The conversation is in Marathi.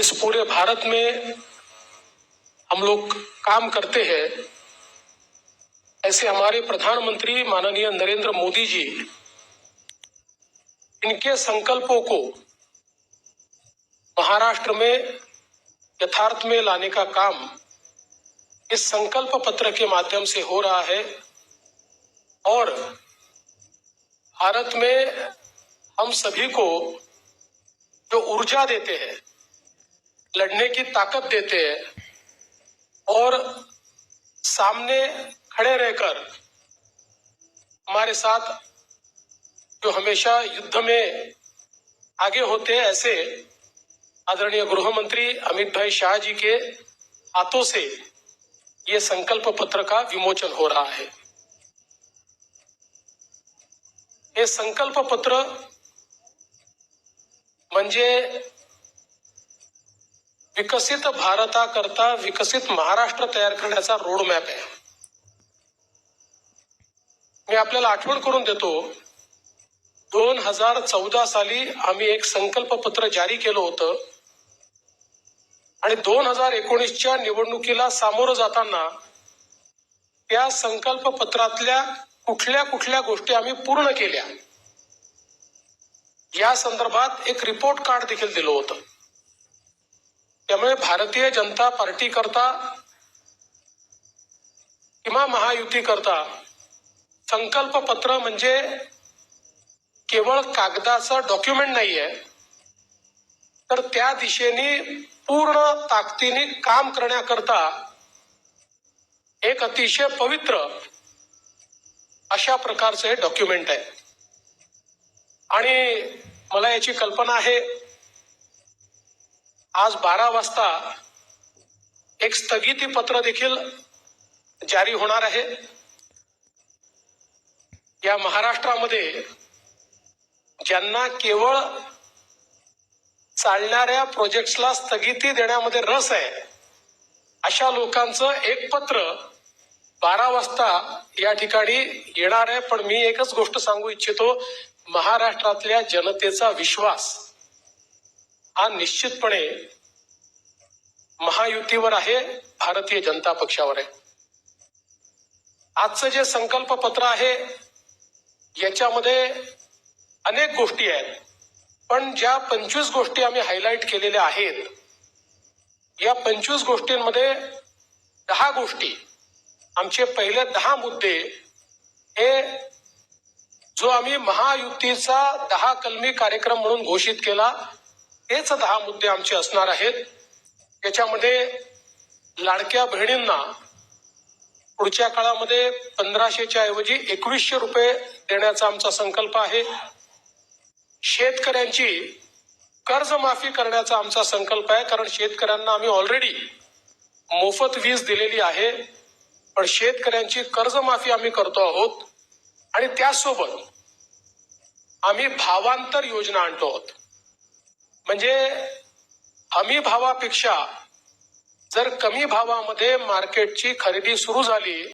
इस पूरे भारत में हम लोग काम करते हैं, ऐसे हमारे प्रधानमंत्री माननीय नरेंद्र मोदी जी, इनके संकल्पों को महाराष्ट्र में यथार्थ में लाने का काम इस संकल्प पत्र के माध्यम से हो रहा है और भारत में हम सभी को जो ऊर्जा देते हैं लड़ने की ताकत देते हैं और सामने खड़े रहकर हमारे साथ जो हमेशा युद्ध में आगे होते हैं, ऐसे आदरणीय गृह मंत्री अमित भाई शाह जी के हाथों से ये संकल्प पत्र का विमोचन हो रहा है। हे संकल्प पत्र म्हणजे विकसित भारताकरता विकसित महाराष्ट्र तयार करण्याचा रोड मॅप आहे. मी आपल्याला आठवण करून देतो दोन हजार चौदा साली आम्ही एक संकल्प पत्र जारी केलं होतं. आणि दोन हजार एकोणीसच्या निवडणुकीला सामोरं जाताना त्या संकल्प पत्रातल्या कुठल्या कुठल्या गोष्टी आम्ही पूर्ण केल्या. या संदर्भात एक रिपोर्ट कार्ड देखील दिलं होतं. त्यामुळे भारतीय जनता पार्टी करता किंवा महायुती करता संकल्प पत्र म्हणजे केवळ कागदाचं डॉक्युमेंट नाहीये तर त्या दिशेने पूर्ण ताकदीने काम करण्याकरता एक अतिशय पवित्र अशा प्रकारचं हे डॉक्युमेंट आहे. आणि मला याची कल्पना आहे आज बारा वाजता एक स्थगिती पत्र देखील जारी होणार आहे. या महाराष्ट्रामध्ये ज्यांना केवळ चालणाऱ्या प्रोजेक्ट्सला स्थगिती देण्यामध्ये रस आहे अशा लोकांचं एक पत्र बारा वाजता या ठिकाणी येणार आहे. पण मी एकच गोष्ट सांगू इच्छितो महाराष्ट्रातल्या जनतेचा विश्वास. हा निश्चितपणे महायुतीवर आहे भारतीय जनता पक्षावर आहे. आजचं जे संकल्प पत्र आहे याच्यामध्ये अनेक गोष्टी आहेत. पण ज्या पंचवीस गोष्टी आम्ही हायलाईट केलेल्या आहेत या पंचवीस गोष्टींमध्ये दहा गोष्टी आमचे पहिले दहा मुद्दे हे जो आम्ही महायुतीचा दहा कलमी कार्यक्रम म्हणून घोषित केला हेच दहा मुद्दे आमचे असणार आहेत. याच्यामध्ये लाडक्या बहिणींना पुढच्या काळामध्ये पंधराशेच्या ऐवजी एकवीसशे रुपये देण्याचा आमचा संकल्प आहे. शेतकऱ्यांची कर्जमाफी करण्याचा आमचा संकल्प आहे. कारण शेतकऱ्यांना आम्ही ऑलरेडी मोफत वीज दिलेली आहे. पण शेतकऱ्यांची कर्जमाफी आम्ही करतो आहोत. आणि त्याचसोबत आम्ही भावांतर योजना आणतो आहोत. म्हणजे हमी भावापेक्षा जर कमी भावामध्ये मार्केटची खरेदी सुरू झाली